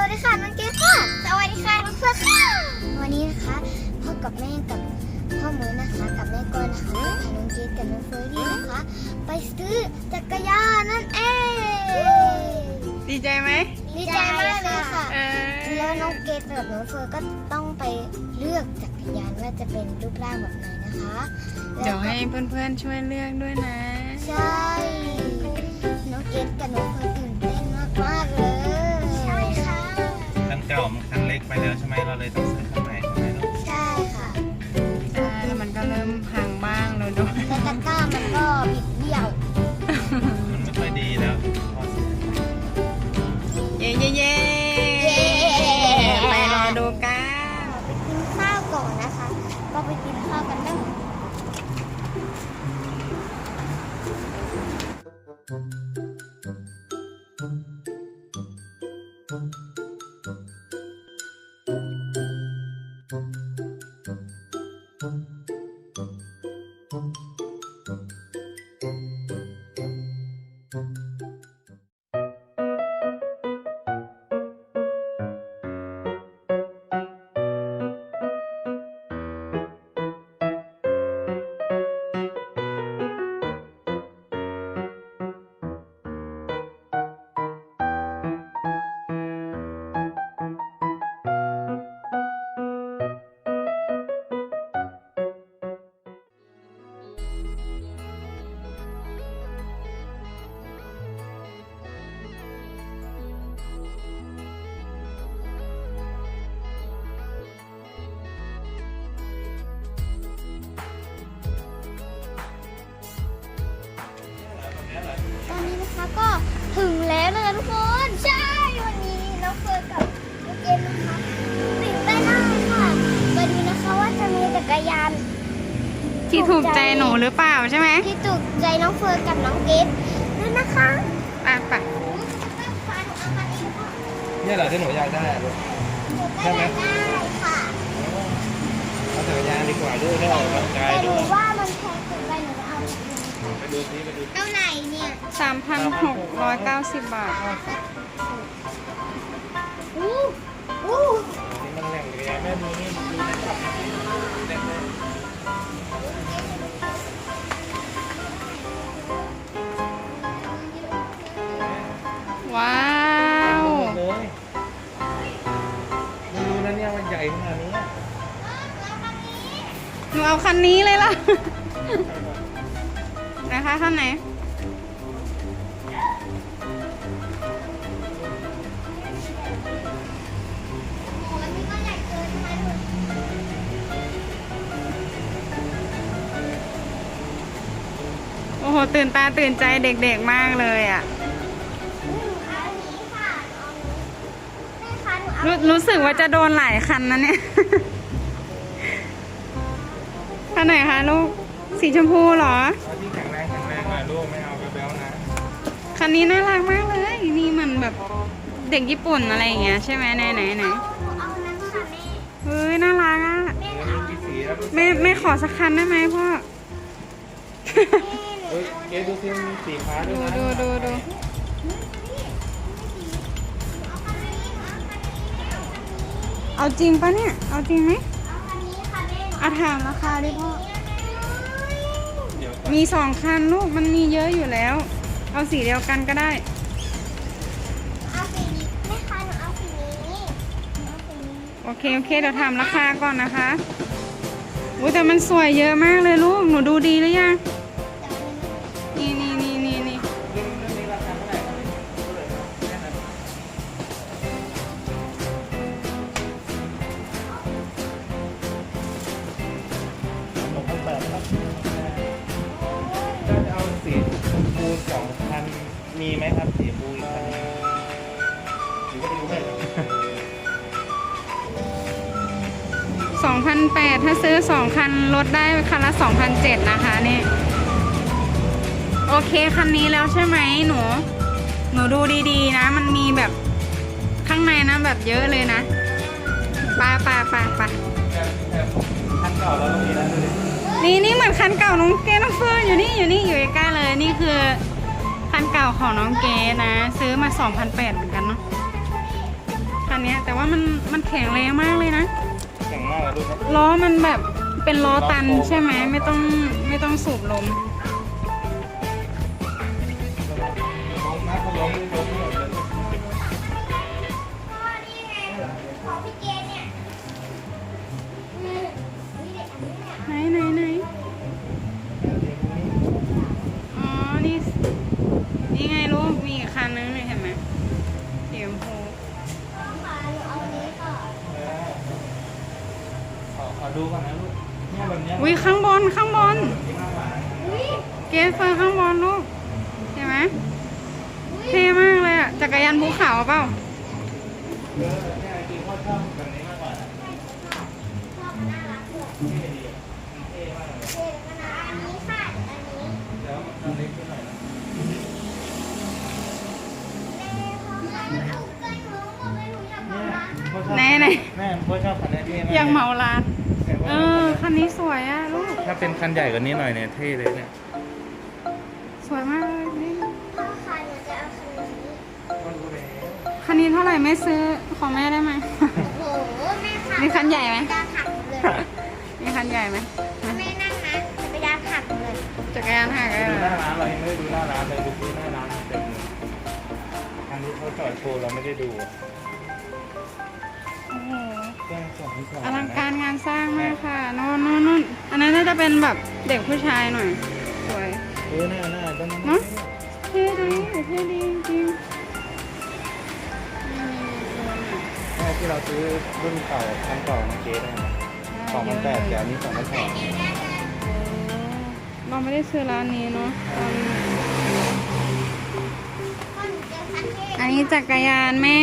วัสดีค่ะน้องเกดค่ะ สวัสดีค่ะน้องเฟื่องค่ะ วันนี้นะคะพ่อกับแม่กับพ่อหมูนะคะกับแม่กอนนะคะพาน้องเกดกับน้องเฟอร์รี่นะคะ ไปซื้อจักรยานนั่นเอง ดีใจไหมดีใจมากเลยค่ะ เออแล้วน้องเกดกับน้องเฟอร์ก็ต้องไปเลือกจักรยานว่าจะเป็นรูปร่างแบบไหนนะคะเดี๋ยวให้เพื่อนๆช่วยเลือกด้วยนะ ใช่ น้องเกดกับน้องเฟอร์ตื่นเต้นมากมากๆเลยใช่ค่ะคัน เก่ามันคันเล็กไปแล้วใช่ไหมเราเลยต้องซื้อคันใหม่ใช่ไหมลูกใช่ค่ะ ใช่แล้วมันก็เริ่มพังบ้างแล้วด้วยแล้วตะกร้ามันก็บิดเบี้ยวมันไม่ค่อยดีแล้วพอซื้อเย้เย้เย้ไปรอดูกันไปกินข้าวก่อนนะคะ ก็ไปกินข้าวกันได้ต ที่ถูกใจหนูหรือเปล่าใช่ไหมที่ถูกใจน้องเฟิร์นกับน้องเกดด้วยนะคะอะไปเนี่ยเหรอที่หนูอยากได้อะลูกใช่ไหมได้ค่ะเอาจักรยานดีกว่าลูกได้ออกกำลังกายแต่หด้นูวยว่ามันแพงเกินไปหนูจะเอาแบบนี้ไปดูซิไปดูเท่าไหร่เนี่ยสามพันหกร้อยเก้าสิบบาท อู้อู้นี่มันแหล่งจักรยานแม่มือนี่ดูในช็อปเด็กเลย ว้าวเลยไม่รู้นะเนี่ยมันใหญ่ขนาดนี้หนูเอาคันนี้เลยล่ะ นะคะคันไหน ตื่นตาตื่นใจเด็กๆมากเลยอะหนูเอาอันนี้ค่ะเอาอันนี้แม่คะหนูเอารู้รู้สึกว่าจะโดนหลายคันนะเนี่ยคันไหนคะลูก สีชมพูเหรอเอาที่แข็งแรงแข็งแรงหน่อยลูกไม่เอาแบ๊วๆนะ คันนี้น่ารักมากเลย นี่มันแบบเด็กญี่ปุ่นอะไรอย่างเงี้ยใช่ไหมไหนไหนไหนเอาเอานั้นค่ะแม่เฮ้ยน่ารักอะแม่เดี๋ยวเอามีกี่สีแล้วลูกแม่แม่ขอสักคันได้ไหมพ่อ เฮ้ยเกดดูซิมีสีฟ้าด้วดูยนะดูดูดูเอาจริงปะเนี่ย เอาจริงไหมเอาอันนี้ค่ะแม่หนูอาถามราคาดิพ่อ เดี๋ยวก่อนมีสองคันลูกมันมีเยอะอยู่แล้ว เอาสีเดียวกันก็ได้เอาสีนี้แม่คะหนูเอาสีนี้หนูเอาสีนี้โอเคโอเคเดี๋ยวถามราคาก่อนนะคะอุ้ยแต่มันสวยเยอะมากเลยลูก หนูดูดีหรือยัง คันลดได้คันละสองพันเจ็ดนะคะนี่โอเคคันนี้แล้วใช่ไหมหนู หนูดูดีๆนะ มันมีแบบข้างในนะแบบเยอะเลยนะไปไปไปไปคันเก่าแล้วตรงนี้นะดูดินี่นี่เหมือนคันเก่าน้องเกดน้องเฟิร์นอยู่นี่อยู่นี่อยู่ใกล้ๆเลยนี่คือ คันเก่าของน้องเกดนะ ซื้อมา2,008เหมือนกันเนาะคันนเนี้ยแต่ว่ามันมันแข็งแรงมากเลยนะแข็งมากเลยลูกนะล้อมันแบบ เป็นล้อตันใช่ไหมไม่ต้องไม่ต้องสูบลม ไหนแม่พ่อชอบคันนี้เท่มากยังเหมาร้านแต่ว่าเออ คันนี้สวยอะลูก ถ้าเป็นคันใหญ่กว่านี้หน่อยเนี่ยเท่เลยเนี่ย สวยมากเลยนี่พ่อค่ะหนูจะเอาคันนี้ก็รู้แล้วคันนี้เท่าไหร่ไม่ซื้อของแม่ได้ไหม โอ้โหแม่ค่ะมีคันใหญ่ไหมดาหักเลยมีคันใหญ่ไหม แม่นั่งนะจะไปดาหักเลยจักรยานหักเลยดูเหรหน้าอร้านเรายังไม่ได้ดูหน้าร้านเลยดูที่หน้าร้านเต็มเลยอันนี้เขาจอดโชว์เราไม่ได้ดูอะ องสองสองอลังการงานสร้างมากค่ะโน่นโน่นโน่นอันนั้นน่าจะเป็นแบบเด็กผู้ชายหน่อย สวยเออหน้าหน้าต้นเนอะเท่ดีเท่ดีจริงนี่แม่ที่เราซื้อรุ่นเก่าคันเก่ามาเจ๊ได้สองพันแปดเดี๋ยวอันนี้สองพันสองเราไม่ได้ซื้อร้านนี้เนาะตอนพ่อหนูเจอคันเท่อันนี้จักรยานแม่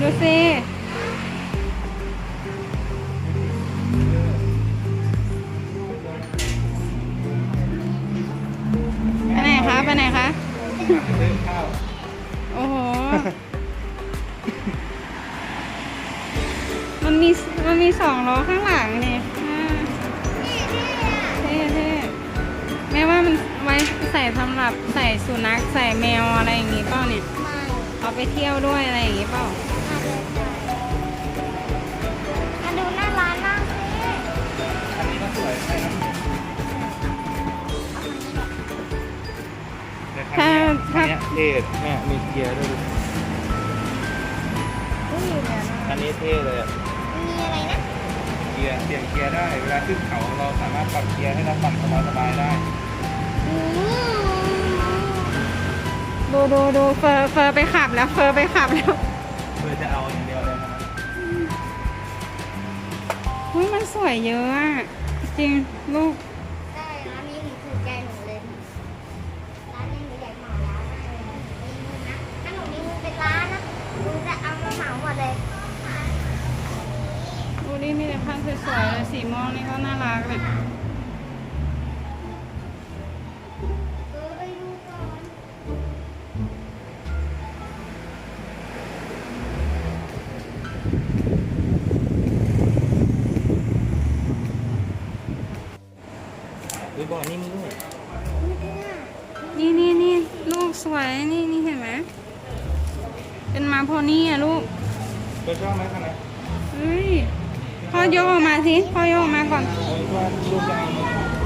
ดูสิ โอ้โห มันมีมันมีสองล้อข้างหลังนี่อ่าเท่เท่แม่ว่ามันไว้ใส่สำหรับใส่สุนัขใส่แมวอะไรอย่างงี้เปล่าเนี่ยไม่เอาไปเที่ยวด้วยอะไรอย่างงี้เปล่า แต่คันเนี้ยคันเนี้ยเท่แม่มีเกียร์ด้วยดูอุ้ยเนี่ยนะอันนี้เท่เลยอะมีอะไรนะ เกียร์เปลี่ยนเกียร์ได้ เวลาขึ้นเขาเราสามารถปรับเกียร์ให้เราปั่นสบายๆได้ อืมดูดูดูเฟอร์เฟอร์ไปขับแล้วเฟอร์ไปขับแล้วเพื่อจะเอาอย่างเดียวเลยนะอุ้ยมันสวยเยอะอะจริงลูก ม่วงนี่ก็น่ารักเลยเออไปดูก่อนหรือบ่อนิ่มด้วยนี่นี่นี่ลูกสวยนี่นี่เห็นไหมเป็นมาโพนี่อะลูกก็ชอบไหมคันไหนเฮ้ย พ่อยกออกมาสิ พ่อยกออกมาก่อนเออว่าลูกจะเอาไหม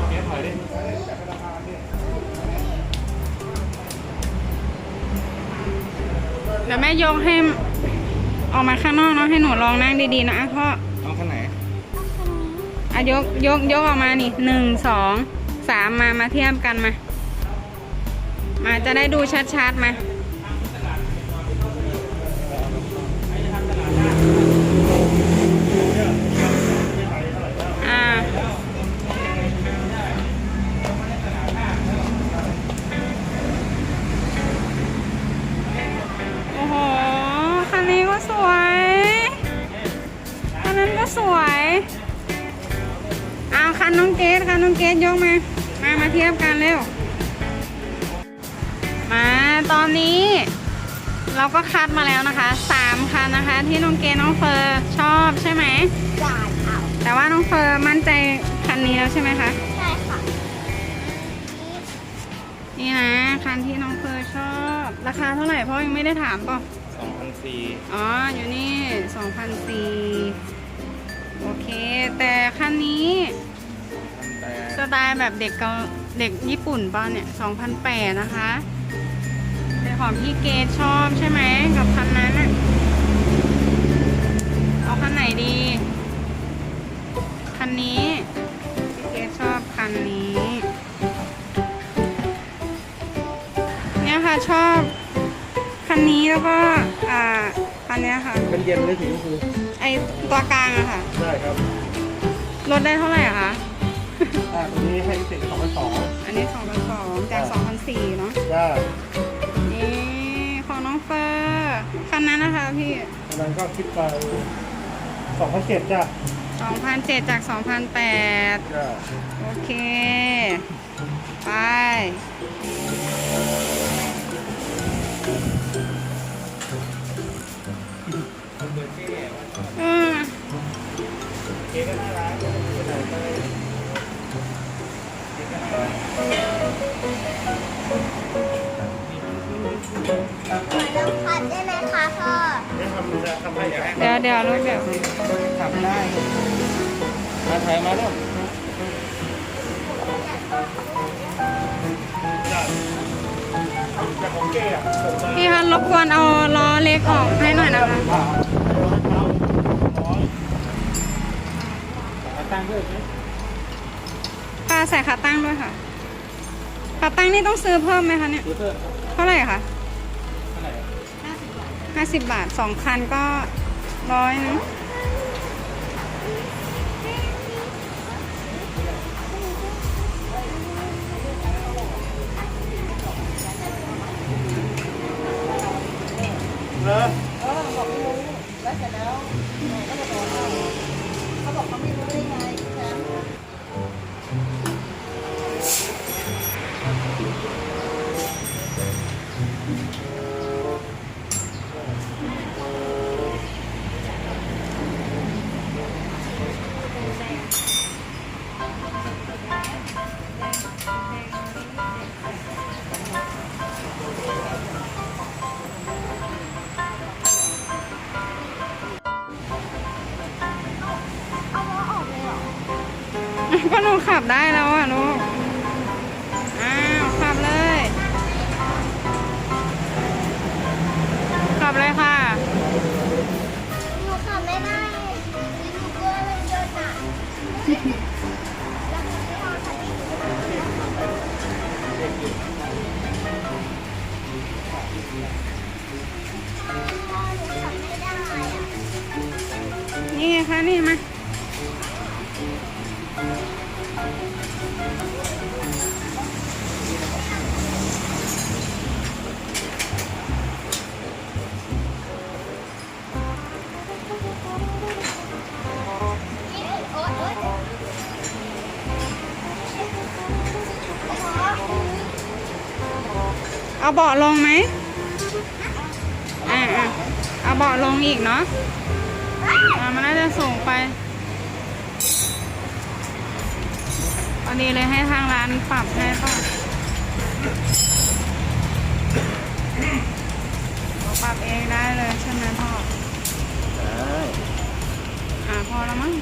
เกียร์ถอยดิเดี๋ยวแม่ยกให้ออกมาข้างนอกเนาะให้หนูลองนั่งดีๆนะอะพ่อเอาคันไหนอะยกยกยกออกมานี่หนึ่งสองสามมามาเทียบกันมา มาจะได้ดูชัดๆมา นน้องเกดยกมา มามาเทียบกันเร็ว มาตอนนี้ เราก็คัดมาแล้วนะคะสามคันนะคะ ที่น้องเกดน้องเฟอร์ชอบใช่ไหมจ่ายเอาแต่ว่าน้องเฟอร์มั่นใจคันนี้แล้วใช่ไหมคะใช่ค่ะนี่นะคันที่น้องเฟอร์ชอบ ราคาเท่าไหร่พ่อยังไม่ได้ถามป่ะสองพันสี่อ๋ออยู่นี่สองพันสี่โอเค แต่คันนี้พันแปด สไตล์แบบเด็กเกาเด็กญี่ปุ่นป่ะเนี่ยสองพันแปดนะคะเป็นของพี่เกดชอบใช่ไหมกับคันนั้นอะเอาคันไหนดี คันนี้พี่เกดชอบคันนี้ เนี่ยค่ะชอบคันนี้แล้วก็อ่าคันเนี้ยค่ะเป็นเย็นหรือสีชมพูไอตัวกลางอะค่ะได้ครับลดได้เท่าไหร่อะคะ อ่าตัวนี้ให้พิเศษสองพันสองอันนี้สองพันสองจากสองพันสี่เนาะจ้านี่ของน้องเฟอร์คันนั้นนะคะพี่อันนั้นก็คิดไปสองพันเจ็ดจ้าสองพันเจ็ดจากสองพันแปดจ้าโอเค ไป อืม เค้กก็น่ารัก น่ารักเหมือนเราขัดได้ไหมคะพ่อไม่ทำจะทำให้อยากให้เดี๋ยวเดี๋ยวลูกเดี๋ยวทำได้มาถ่ายมาแล้วจ้าจากพี่คะรบกวนเอาล้อเล็กออกให้หน่อยนะคะตั้งด้วยไหม ใส่ขาตั้งด้วยค่ะ ขาตั้งนี่ต้องซื้อเพิ่มไหมคะเนี่ยดูเตอร์เท่าไหร่คะเท่าไหร่ห้าสิบบาทสองคันก็ร้อยนะ ก็หนูขับได้แล้วอะลูอ้าวขับเลย ขับเลยค่ะ หนูขับไม่ได้หนูกลัวมันโดนอะแล้วมันไม่เอาขัดให้หนูขับไม่ได้อะนี่ไงคะนี่มา เอาเบาะลงไหมอ่าอ่าเอาเบาะลงอีกเนาะอ่ามันน่าจะสูงไปพอดีเลยให้ทางร้านปรับให้ป่ะเราปรับเองได้เลยใช่ไหมพ่อ ได้ อ่าพอแล้วมั้ง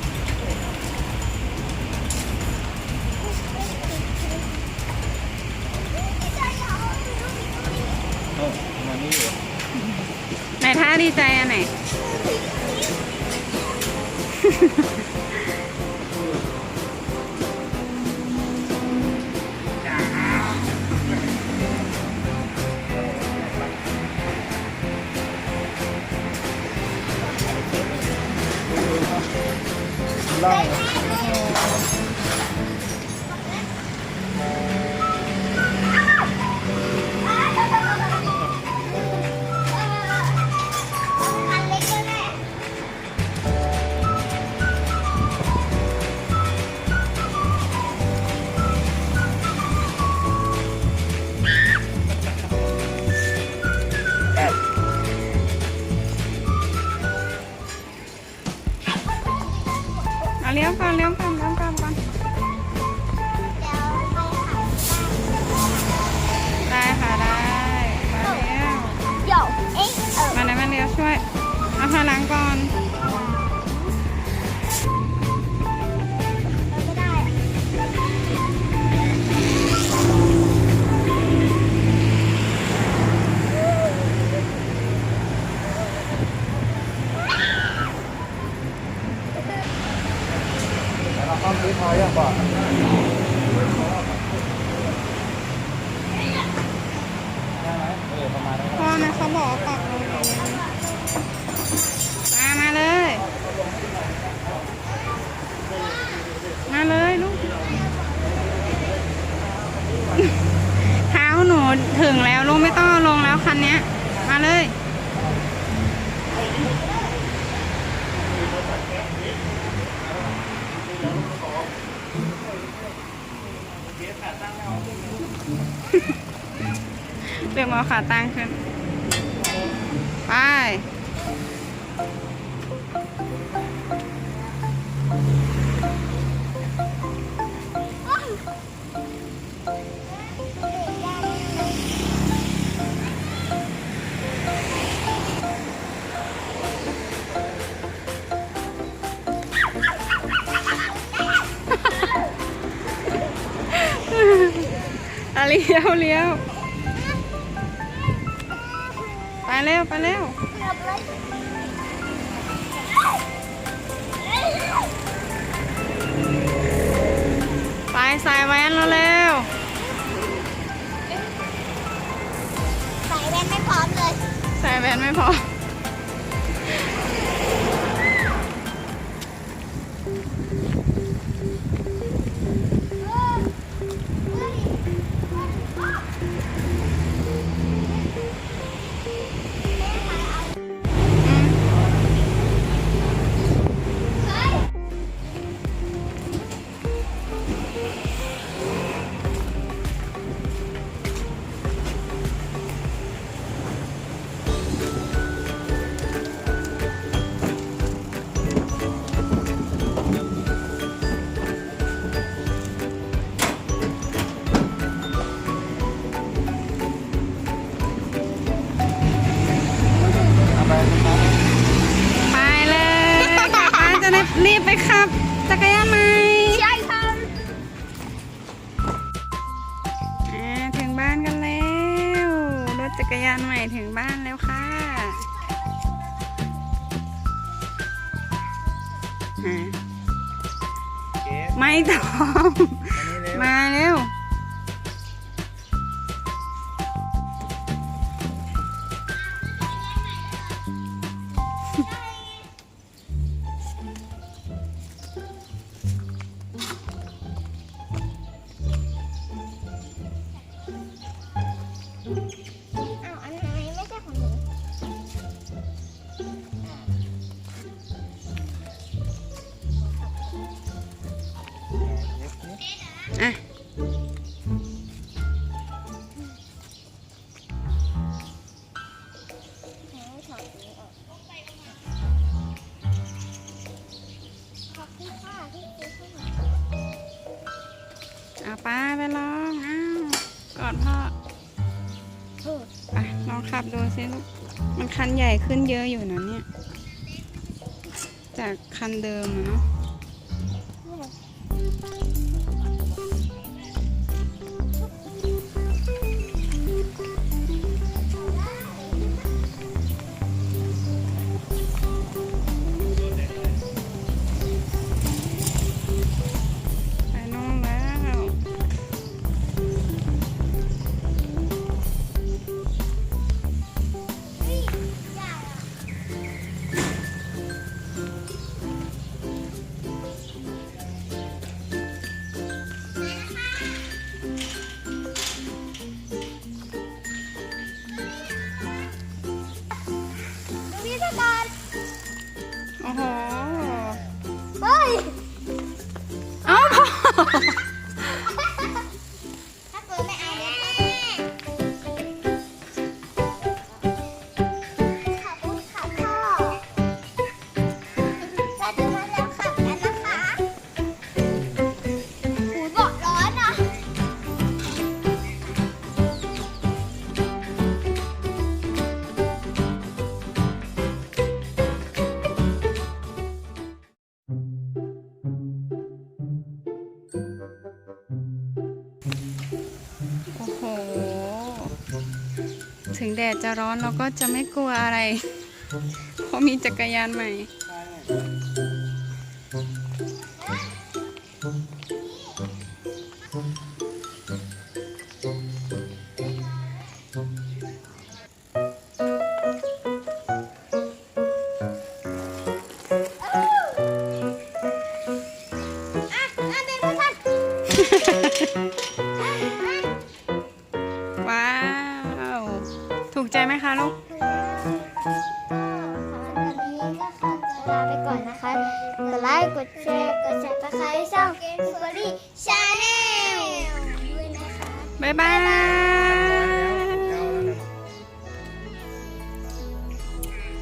เดี๋ยวมาขาตั้งขึ้น ไป เลี้ยวเลี้ยวไปเร็วไปเร็วไปใส่แว่นแล้วเร็วใส่แว่นไม่พร้อมเลย ใส่แว่นไม่พร้อม ไม่ต้อง มาเร็ว เอาป้าไปลองอ้าวกอดพ่อไปลองขับดูสิลูกมันคันใหญ่ขึ้นเยอะอยู่นะเนี่ย จากคันเดิมเนาะะร้อนเราก็จะไม่กลัวอะไร เพราะมีจักรยานใหม่